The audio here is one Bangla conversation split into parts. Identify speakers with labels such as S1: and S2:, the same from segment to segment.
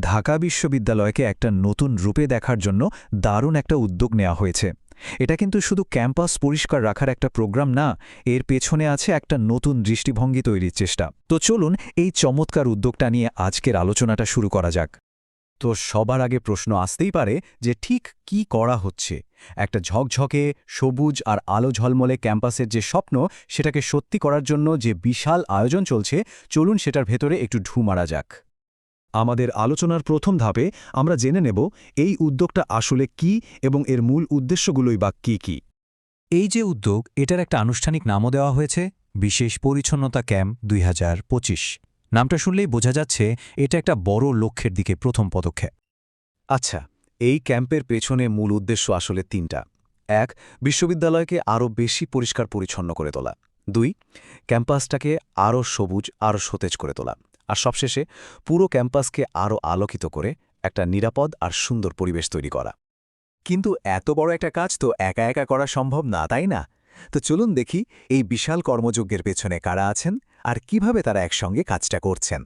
S1: ঢাকা বিশ্ববিদ্যালয়কে একটা নতুন রূপে দেখার জন্য দারুণ একটা উদ্যোগ নেওয়া হয়েছে। এটা কিন্তু শুধু ক্যাম্পাস পরিষ্কার রাখার একটা প্রোগ্রাম না, এর পেছনে আছে একটা নতুন দৃষ্টিভঙ্গি তৈরির চেষ্টা। তো চলুন এই চমৎকার উদ্যোগটা নিয়ে আজকের আলোচনাটা শুরু করা যাক।
S2: তো সবার আগে প্রশ্ন আসতেই পারে যে ঠিক কি করা হচ্ছে? একটা ঝকঝকে, সবুজ আর আলো ঝলমলে ক্যাম্পাসের যে স্বপ্ন, সেটাকে সত্যি করার জন্য যে বিশাল আয়োজন চলছে, চলুন সেটার ভেতরে একটু ঢু মারা যাক।
S1: আমাদের আলোচনার প্রথম ধাপে আমরা জেনে নেব এই উদ্যোগটা আসলে কি এবং এর মূল উদ্দেশ্যগুলোই বা কি কি।
S3: এই যে উদ্যোগ এটার একটা আনুষ্ঠানিক নামও দেওয়া হয়েছে বিশেষ পরিচ্ছন্নতা ক্যাম্প দুই হাজার পঁচিশ। নামটা শুনলেই বোঝা যাচ্ছে এটা একটা বড় লক্ষ্যের দিকে প্রথম পদক্ষেপ।
S2: আচ্ছা এই ক্যাম্পের পেছনে মূল উদ্দেশ্য আসলে তিনটা। এক বিশ্ববিদ্যালয়কে আরও বেশি পরিষ্কার পরিচ্ছন্ন করে তোলা। দুই ক্যাম্পাসটাকে আরও সবুজ আরও সতেজ করে তোলা। আর সবশেষে পুরো ক্যাম্পাসকে আরও আলোকিত করে একটা নিরাপদ আর সুন্দর পরিবেশ তৈরি করা। কিন্তু এত বড় একটা কাজ তো একা একা করা সম্ভব না, তাই না? তো চলুন দেখি এই বিশাল কর্মযজ্ঞের পেছনে কারা আছেন আর কীভাবে তারা একসঙ্গে কাজটা করছেন।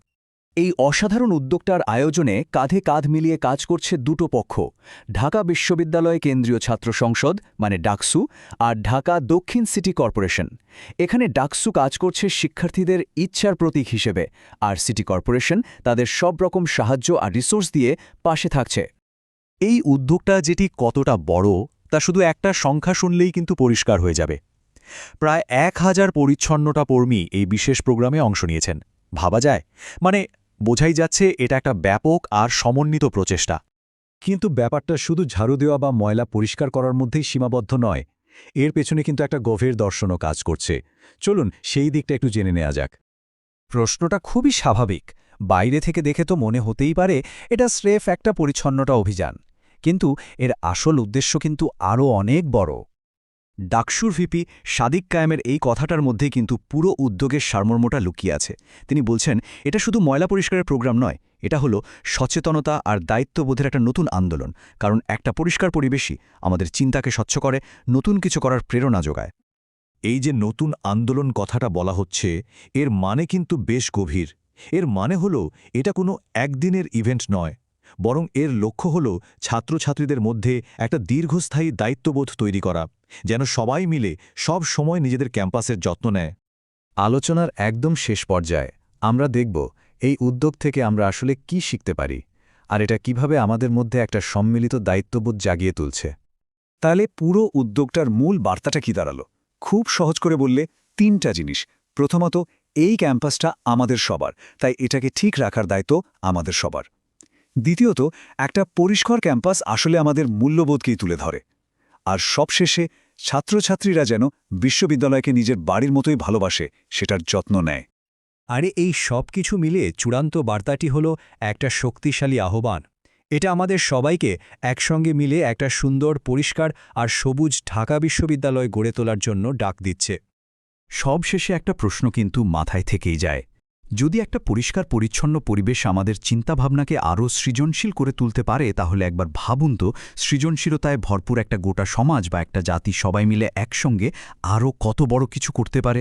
S2: এই অসাধারণ উদ্যোগটার আয়োজনে কাঁধে কাঁধ মিলিয়ে কাজ করছে দুটো পক্ষ, ঢাকা বিশ্ববিদ্যালয় কেন্দ্রীয় ছাত্র সংসদ মানে ডাকসু, আর ঢাকা দক্ষিণ সিটি কর্পোরেশন। এখানে ডাকসু কাজ করছে শিক্ষার্থীদের ইচ্ছার প্রতীক হিসেবে, আর সিটি কর্পোরেশন তাদের সব রকম সাহায্য আর রিসোর্স দিয়ে পাশে থাকছে। এই উদ্যোগটা যেটি কতটা বড়, তা শুধু একটা সংখ্যা শুনলেই কিন্তু পরিষ্কার হয়ে যাবে। প্রায় এক হাজার পরিচ্ছন্নতা কর্মী এই বিশেষ প্রোগ্রামে অংশ নিয়েছেন। ভাবা যায় মানে বোঝাই যাচ্ছে এটা একটা ব্যাপক আর সমন্বিত প্রচেষ্টা।
S1: কিন্তু ব্যাপারটা শুধু ঝাড়ু দেওয়া বা ময়লা পরিষ্কার করার মধ্যেই সীমাবদ্ধ নয়, এর পেছনে কিন্তু একটা গভীর দর্শনও কাজ করছে। চলুন সেই দিকটা একটু জেনে নেওয়া যাক।
S3: প্রশ্নটা খুবই স্বাভাবিক। বাইরে থেকে দেখে তো মনে হতেই পারে এটা স্রেফ একটা পরিচ্ছন্নতা অভিযান। কিন্তু এর আসল উদ্দেশ্য কিন্তু আরও অনেক বড়।
S2: ডাকসুর ভিপি সাদিক কায়েমের এই কথাটার মধ্যে কিন্তু পুরো উদ্যোগের সারমর্মটা লুকিয়ে আছে। তিনি বলছেন, এটা শুধু ময়লা পরিষ্কারের প্রোগ্রাম নয়, এটা হলো সচেতনতা আর দায়িত্ববোধের একটা নতুন আন্দোলন। কারণ একটা পরিষ্কার পরিবেশই আমাদের চিন্তাকে স্বচ্ছ করে, নতুন কিছু করার প্রেরণা যোগায়।
S1: এই যে নতুন আন্দোলন কথাটা বলা হচ্ছে, এর মানে কিন্তু বেশ গভীর। এর মানে হল, এটা কোনো একদিনের ইভেন্ট নয় বরং এর লক্ষ্য হল ছাত্রছাত্রীদের মধ্যে একটা দীর্ঘস্থায়ী দায়িত্ববোধ তৈরি করা, যেন সবাই মিলে সব সময় নিজেদের ক্যাম্পাসের যত্ন নেয়। আলোচনার একদম শেষ পর্যায়ে আমরা দেখব এই উদ্যোগ থেকে আমরা আসলে কি শিখতে পারি আর এটা কীভাবে আমাদের মধ্যে একটা সম্মিলিত দায়িত্ববোধ জাগিয়ে তুলছে।
S2: তাহলে পুরো উদ্যোগটার মূল বার্তাটা কি দাঁড়াল? খুব সহজ করে বললে তিনটা জিনিস। প্রথমত, এই ক্যাম্পাসটা আমাদের সবার, তাই এটাকে ঠিক রাখার দায়িত্ব আমাদের সবার। দ্বিতীয়ত, একটা পরিষ্কার ক্যাম্পাস আসলে আমাদের মূল্যবোধকেই তুলে ধরে। আর সবশেষে, ছাত্রছাত্রীরা যেন বিশ্ববিদ্যালয়কে নিজের বাড়ির মতোই ভালোবাসে, সেটার যত্ন নেয়।
S3: আরে, এই সব কিছু মিলে চূড়ান্ত বার্তাটি হল একটা শক্তিশালী আহ্বান। এটা আমাদের সবাইকে একসঙ্গে মিলে একটা সুন্দর, পরিষ্কার আর সবুজ ঢাকা বিশ্ববিদ্যালয় গড়ে তোলার জন্য ডাক দিচ্ছে।
S2: সবশেষে একটা প্রশ্ন কিন্তু মাথায় থেকেই যায়। যদি একটা পরিষ্কার পরিচ্ছন্ন পরিবেশ আমাদের চিন্তাভাবনাকে আরও সৃজনশীল করে তুলতে পারে, তাহলে একবার ভাবুন তো সৃজনশীলতায় ভরপুর একটা গোটা সমাজ বা একটা জাতি সবাই মিলে একসঙ্গে আরও কত বড় কিছু করতে পারে।